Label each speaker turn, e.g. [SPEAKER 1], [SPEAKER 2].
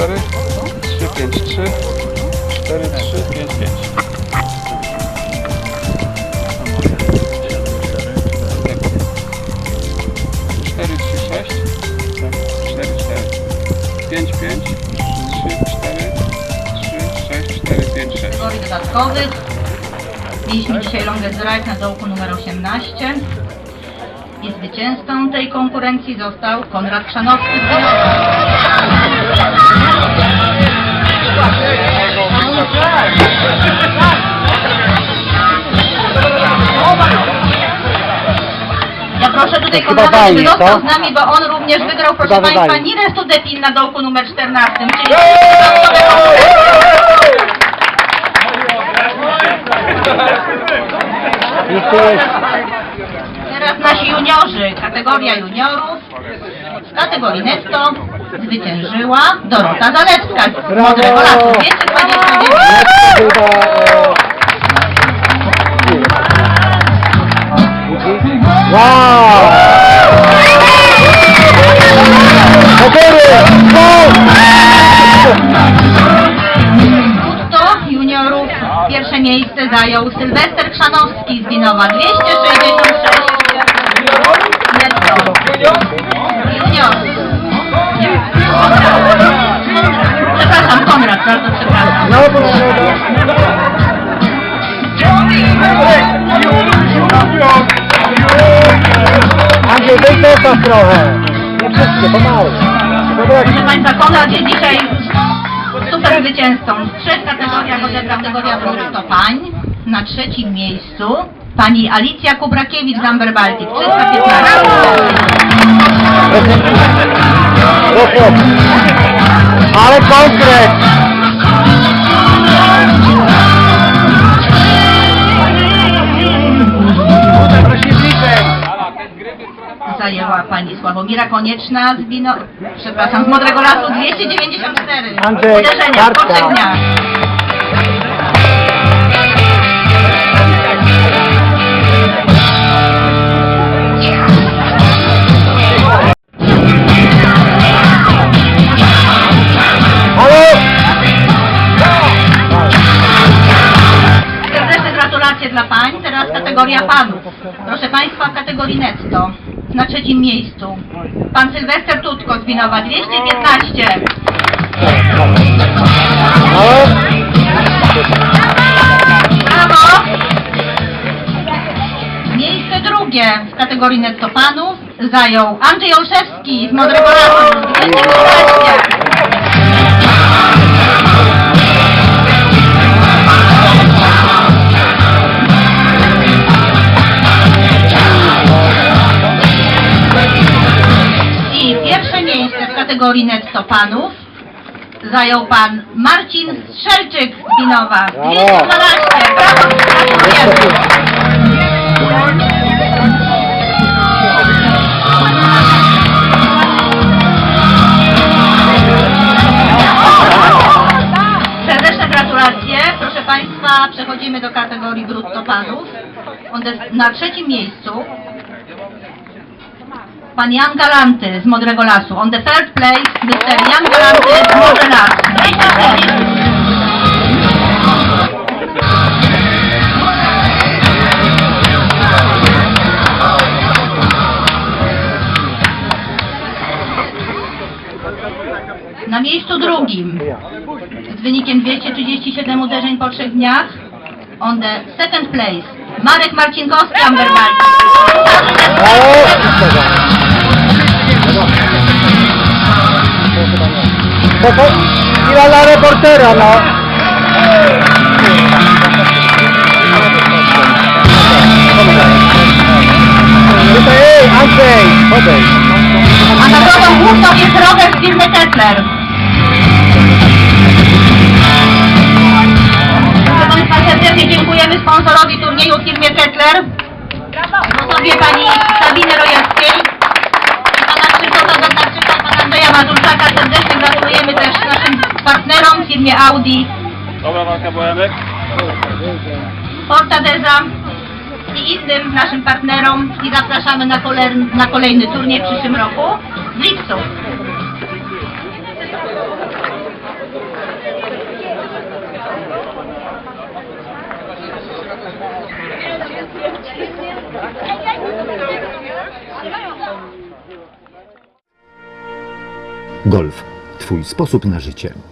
[SPEAKER 1] 6, 4, 3, 5, 3, 4, 3, 5, 5. Cztery, trzy, sześć, cztery, cztery, pięć, pięć, trzy, cztery, trzy, sześć, cztery, pięć, sześć.
[SPEAKER 2] dodatkowych. Mieliśmy dzisiaj Longest Drive na dołku numer 18. I zwycięzcą tej konkurencji został Konrad Chrzanowski.
[SPEAKER 3] Chyba
[SPEAKER 2] Konrada, żeby został z nami, bo on również wygrał, proszę
[SPEAKER 3] Chyba
[SPEAKER 2] Państwa,
[SPEAKER 3] fajnie.
[SPEAKER 2] Nires Tudepin na dołku numer 14, czyli
[SPEAKER 3] I tu jest
[SPEAKER 2] Teraz nasi juniorzy, kategoria juniorów. W kategorii netto zwyciężyła Dorota Zalewska z Modrego Lasu. 229
[SPEAKER 3] chyba... E... Wow!
[SPEAKER 2] Winowa 266 netto. Junior. Nie. Przepraszam, Konrad, bardzo przepraszam.
[SPEAKER 3] Andrzej, weź zostaw trochę. Nie wszystkie, pomału.
[SPEAKER 2] Proszę Państwa, Konrad jest dzisiaj super zwycięzcą. W trzech kategoriach odebrał kategoria to pań. Na trzecim miejscu pani Alicja Kubrakiewicz z Amber Baltic. 315.
[SPEAKER 3] Rok, Ale konkret!
[SPEAKER 2] Zajęła pani Sławomira Konieczna z Wino... Przepraszam, z Modrego Lasu 294.
[SPEAKER 3] Andrzej, kartka.
[SPEAKER 2] trzech dla pań. Teraz kategoria panów. Proszę Państwa, w kategorii netto. Na trzecim miejscu. Pan Sylwester Tutko z Winowa 215.
[SPEAKER 3] Ale...
[SPEAKER 2] Brawo! Miejsce drugie w kategorii netto panów zajął Andrzej Olszewski z Modrego Lasu 215. netto panów zajął pan Marcin Strzelczyk z Winowa. 212. Brawo, gratulujemy. Serdeczne gratulacje. Proszę Państwa, przechodzimy do kategorii brutto panów. On jest na trzecim miejscu Pan Jan Galanty z Modrego Lasu. On the third place, Mr. Jan Galanty z Modry Las. 240. Na miejscu drugim z wynikiem 237 uderzeń po trzech dniach on the second place Marek Marcinkowski Amberbalk.
[SPEAKER 3] Reportera, no. Tutaj, ej, Andrzej, podejdź.
[SPEAKER 2] A nagrodą główną jest rower z firmy Tesler. Proszę Państwa, serdecznie dziękujemy sponsorowi turnieju firmie Tesler. W osobie pani Sabiny Rojewskiej i pana Krzysztofa Zandarczyka, pana Andrzeja Mazurczaka. Serdecznie gratulujemy też naszym partnerom firmie Audi,
[SPEAKER 1] Dobra walka Bojemek.
[SPEAKER 2] Fortadeza i innym naszym partnerom i zapraszamy na, na kolejny turniej w przyszłym roku w lipcu.
[SPEAKER 4] Golf. Twój sposób na życie.